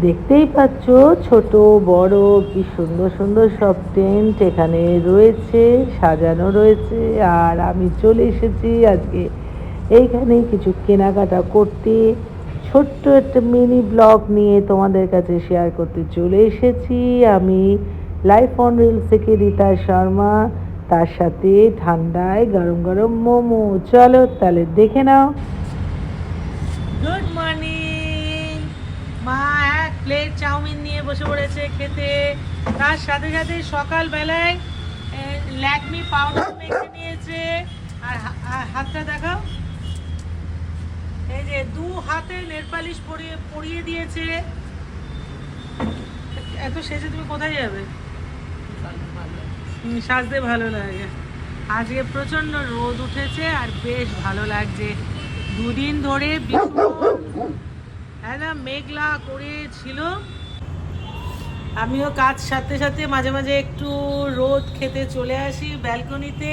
দেখতেই পাচ্ছ ছোট, বড়, কি সুন্দর সুন্দর সব টেন্ট এখানে রয়েছে, সাজানো রয়েছে। আর আমি চলে এসেছি আজকে এইখানে কিছু কেনাকাটা করতে। ছোট্ট একটা মিনি ব্লগ নিয়ে তোমাদের কাছে শেয়ার করতে চলে এসেছি। আমি লাইফ অন রিলস থেকে রীতা শর্মা, তার সাথে ঠান্ডায় গরম গরম মোমো। চলো তাহলে দেখে নাও। গুড মর্নিং মা প্লেট চাউমিন নিয়ে বসে পড়েছে খেতে। তার সাথে সাথে সকালবেলায় ল্যাকমি পাউডার মেখে নিয়েছে। আর হাতটা দেখাও। এই যে দু হাতে নেল পালিশ পরিয়ে পরিয়ে দিয়েছে। এত সেজে তুমি কোথায় যাবে? সাজতে ভালো লাগে। আজকে প্রচণ্ড রোদ উঠেছে আর বেশ ভালো লাগছে। দুদিন ধরে ভীষণ একদম মেঘলা করে ছিল। আমিও কাজ সাথে সাথে মাঝে মাঝে একটু রোদ খেতে চলে আসি ব্যালকনিতে।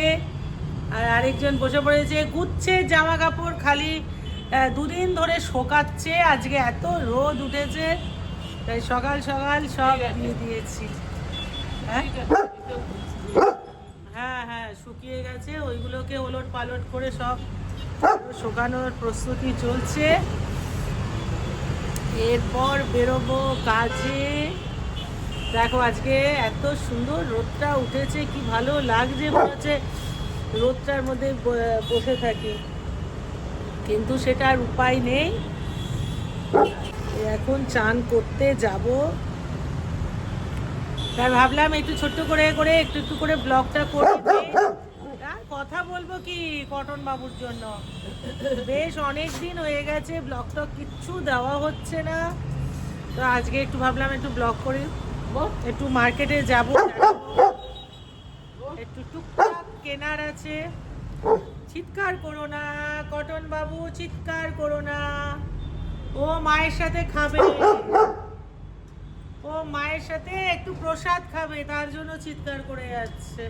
আর আরেকজন বসে পড়েছে গুচ্ছে জামা কাপড় খালি দুদিন ধরে শোকাচ্ছে আজকে এত রোদ উঠেছে। তাই সকাল সকাল সব দিয়ে দিয়েছি। হ্যাঁ? হ্যাঁ। হ্যাঁ শুকিয়ে গেছে ওইগুলোকে ওলট পালট করে সব শুকানোর প্রস্তুতি চলছে। এরপর বেরোবো কাজে। দেখো, আজকে এত সুন্দর রোদটা উঠেছে, কি ভালো লাগছে হচ্ছে রোদটার মধ্যে বসে থাকি। কিন্তু সেটার উপায় নেই। এখন চান করতে যাব। তাই ভাবলাম একটু ছোট্ট করে করে একটু একটু করে ব্লগটা করে কথা বলব কি কটন বাবুর জন্য? বেশ অনেক দিন হয়ে গেছে, ব্লগ টক কিচ্ছু দেওয়া হচ্ছে না। তো আজকে একটু ভাবলাম একটু ব্লগ করি। একটু মার্কেটে যাব। একটু টুকটাক কেনার আছে। চিৎকার করো না, কটন বাবু, চিৎকার করো না। ও মায়ের সাথে খাবে। ও মায়ের সাথে একটু প্রসাদ খাবে, তার জন্য চিৎকার করে যাচ্ছে।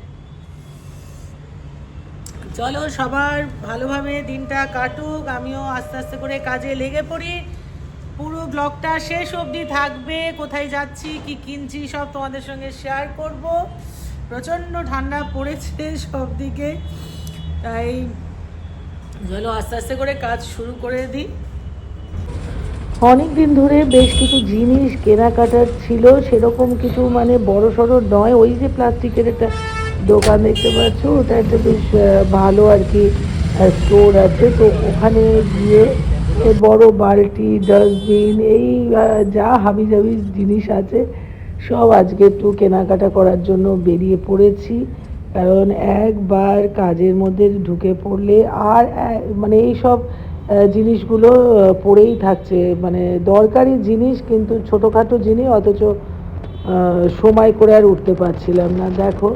চলো সবার ভালোভাবে দিনটা কাটুক, আমিও আস্তে আস্তে করে কাজে লেগে পড়ি। পুরো ব্লগটা শেষ অবধি থাকবে, কোথায় যাচ্ছি, কি কিনছি, সব তোমাদের সঙ্গে শেয়ার করব। প্রচণ্ড ঠান্ডা পড়েছে সব দিকে তাই চলো আস্তে আস্তে করে কাজ শুরু করে দিই। অনেক দিন ধরে বেশ কিছু জিনিস কেনাকাটার ছিল, সেরকম কিছু মানে বড় সড়ো নয়, ওই যে প্লাস্টিকের একটা দোকান দেখতে পাচ্ছ, ওটা একটা বেশ ভালো আর কি স্টোর আছে। তো ওখানে গিয়ে বড় বালতি ডাস্টবিন এই যা হাবি জাবি জিনিস আছে, সব আজকে একটু কেনাকাটা করার জন্য বেরিয়ে পড়েছি। কারণ একবার কাজের মধ্যে ঢুকে পড়লে আর মানে এই সব জিনিসগুলো পড়েই থাকছে। মানে দরকারি জিনিস, কিন্তু ছোটোখাটো জিনিস, অথচ সময় করে আর উঠতে পারছিলাম না। দেখো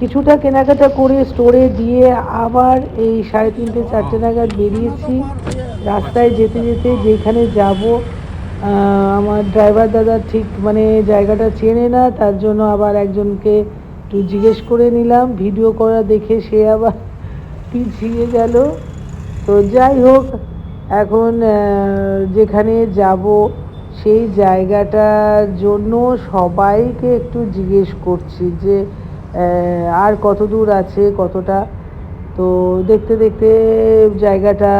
কিছুটা কেনাকাটা করে স্টোরে দিয়ে আবার এই সাড়ে তিনটে, চারটে নাগাদ বেরিয়েছি। রাস্তায় যেতে যেতে যেখানে যাব আমার ড্রাইভার দাদা ঠিক মানে জায়গাটা চেনে না, তার জন্য আবার একজনকে একটু জিজ্ঞেস করে নিলাম। ভিডিও করা দেখে সে আবার পিছিয়ে গেল। তো যাই হোক, এখন যেখানে যাব সেই জায়গাটার জন্য সবাইকে একটু জিজ্ঞেস করছি যে আর কত দূর আছে, কতটা? তো দেখতে দেখতে জায়গাটা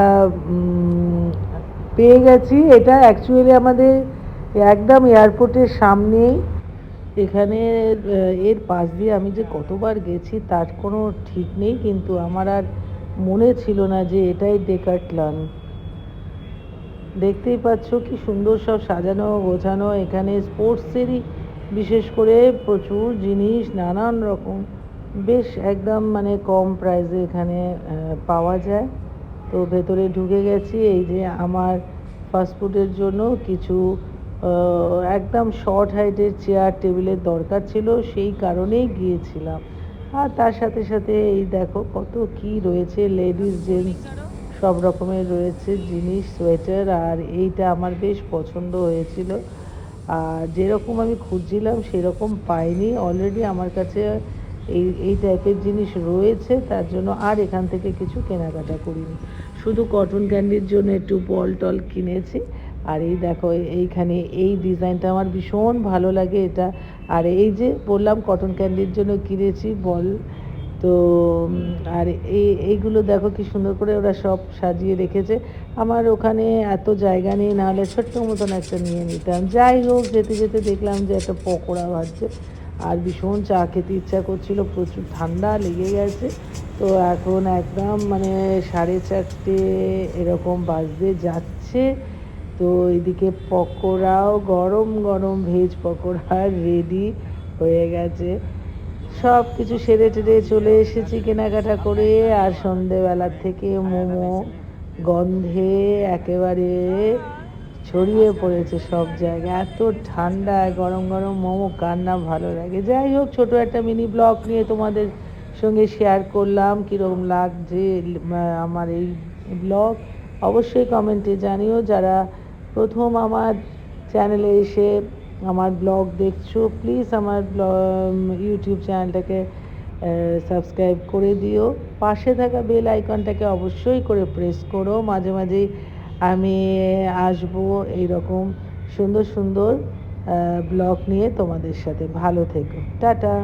পেয়ে গেছি। এটা অ্যাকচুয়ালি আমাদের একদম এয়ারপোর্টের সামনেই। এখানে এর পাশ দিয়ে আমি যে কতবার গেছি, তার কোনো ঠিক নেই, কিন্তু আমার আর মনে ছিল না যে এটাই ডেকাটলান দেখতেই পাচ্ছ কি সুন্দর সব সাজানো, গোছানো, এখানে স্পোর্টসেরই বিশেষ করে প্রচুর জিনিস, নানান রকম। বেশ একদম মানে কম প্রাইসে এখানে পাওয়া যায়। তো ভেতরে ঢুকে গেছি, এই যে আমার ফাস্টফুডের জন্য কিছু একদম শর্ট হাইটের চেয়ার টেবিলের দরকার ছিল, সেই কারণেই গিয়েছিলাম। আর তার সাথে সাথে এই দেখো কত কি রয়েছে লেডিস জেন্টস সব রকমের রয়েছে জিনিস সোয়েটার আর এইটা আমার বেশ পছন্দ হয়েছিল। আর যেরকম আমি খুঁজছিলাম, সেরকম পাইনি। অলরেডি আমার কাছে এই এই টাইপের জিনিস রয়েছে, তার জন্য আর এখান থেকে কিছু কেনাকাটা করিনি। শুধু কটন ক্যান্ডির জন্য একটু বল টল কিনেছি। আর এই দেখো এইখানে এই ডিজাইনটা আমার ভীষণ ভালো লাগে এটা। আর এই যে বললাম কটন ক্যান্ডির জন্য কিনেছি বল তো আর এই, এইগুলো দেখো কি সুন্দর করে ওরা সব সাজিয়ে রেখেছে। আমার ওখানে এত জায়গা নেই নাহলে ছোট্ট মতন একটা নিয়ে নিতাম। যাই হোক, যেতে যেতে দেখলাম যে একটা পকোড়া ভাজছে। আর ভীষণ চা খেতে ইচ্ছা করছিল, প্রচুর ঠান্ডা লেগে গেছে। তো এখন একদম মানে সাড়ে চারটে এরকম বাজতে যাচ্ছে। তো এদিকে পকোড়াও গরম গরম ভেজ পকোড়া রেডি হয়ে গেছে। সব কিছু সেরে টেরে চলে এসেছি কেনাকাটা করে আর সন্ধেবেলার থেকে মোমো গন্ধে একেবারে ছড়িয়ে পড়েছে সব জায়গায়। এত ঠান্ডা, গরম গরম মোমো, কার না ভালো লাগে। যাই হোক, ছোট একটা মিনি ব্লগ নিয়ে তোমাদের সঙ্গে শেয়ার করলাম। কীরকম লাগছে আমার এই ব্লগ অবশ্যই কমেন্টে জানিও। যারা প্রথম আমার চ্যানেলে এসে আমার ব্লগ দেখছ প্লিজ আমার ইউটিউব চ্যানেলটাকে সাবস্ক্রাইব করে দিও। পাশে থাকা বেল আইকনটাকে অবশ্যই করে প্রেস করো। মাঝে মাঝেই আমি আসব এইরকম সুন্দর সুন্দর ব্লগ নিয়ে তোমাদের সাথে। ভালো থেকো। টাটা।